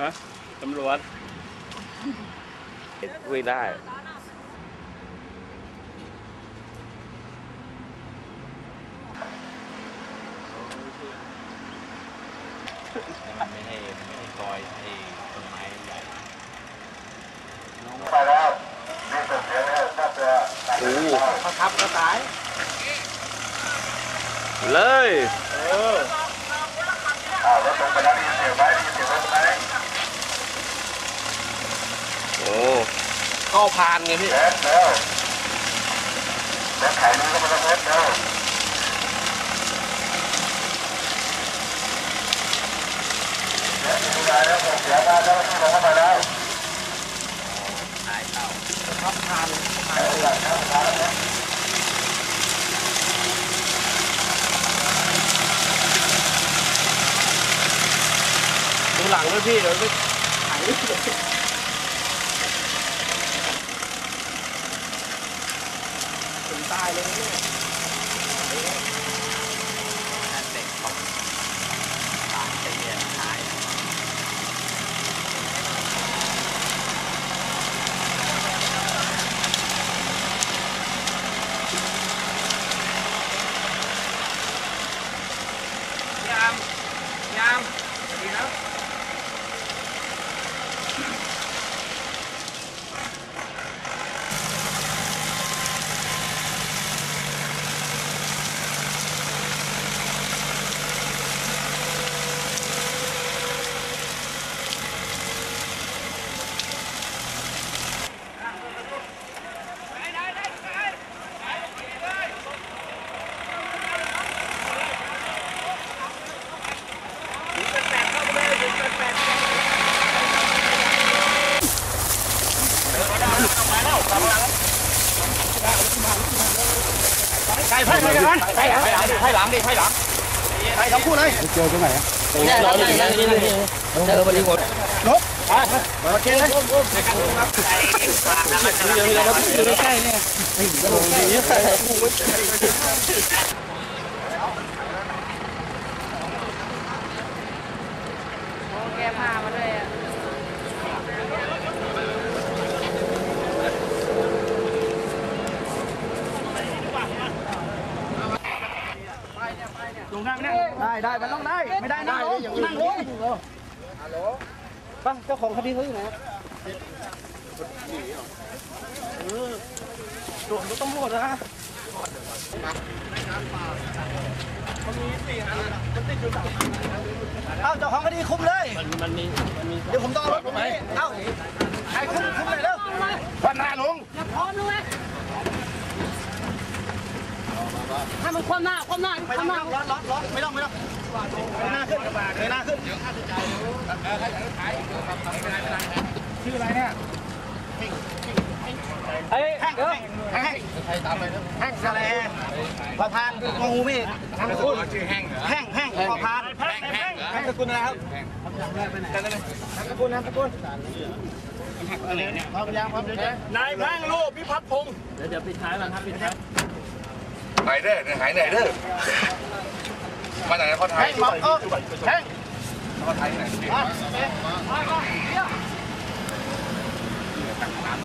ฮะตำรวจคุยได้ มันไม่ให้ไม่ให้ซอยให้ต้นไม้ใหญ่ไปแล้วนี่เป็นเสียงแล้วถ้าเสือตัดโอ้เขาทับก็ตาย เลยอ้าวรงไปแล้วได้ยินเสียงไหมได้ยินเสียงรถไหมโอ้ก็ผ่านไงพี่เสร็จแล้วเสร็จไขนี้ก็ไม่ต้องเร็จแล้วเสร็จดูได้แล้วส่งเสียมาเจ้าน้าที่ลงเข้าไปแล้วตายเต่า ดูหลังด้วยพี่เดี๋ยวไปถึงตายเลยเนี่ยนั่นเด็กของตายไปเนี่ยตาย ยามยามดีแล้ว ไพ่ไพ่ไพ่ไพ่หลังไพ่หลังดิไพ่หลังไพ่ทั้งคู่เลย ตรงนี้นอนอยู่อย่างนี้นี่เจอบริบท โอเคเลย เดี๋ยวเราอยู่ใกล้เนี่ย โอ้แกพามาเลยอะ ได้ได้มันต้องได้ ไม่ได้นั่งลงนั่งลงฮัลโหลป่ะเจ้าของคดีเขาอยู่ไหนตัวของตำรวจนะเอ้าเจ้าของคดีคุมเลย มันมี มันมี เดี๋ยวผมต้องเอารถผมไปเอ้าใครคุมคุมเลยเร็ววันหน้าลุง อย่าพร้อมเลย ให้มันคว่ำหน้าคว่ำหน้าไม่คต้องว่ำหไม่น้าต้องร้อนร้อนร้อนไม่ต้องไม่ต้องเงยหน้าขึ้นเงยหน้าขึ้นชื่ออะไรเนี่ยเฮ้ยแห้งแห้งแห้งใครตามไปนะแห้งสะเลพอพานงงูมีแห้งคุณชื่อแห้งแห้งแห้งพอพานแห้งแห้งแห้งสกุลอะไรครับแห้งสกุลนามสกุลพร้อมยังพร้อมยังนายแพงลูกพิพัฒน์พงศ์เดี๋ยวเดี๋ยวปิดท้ายก่อนครับปิดท้าย หายเด้อหายเหนื่อยเด้อมาจากไหนเขาไทยมาเออแข้าไทยไหน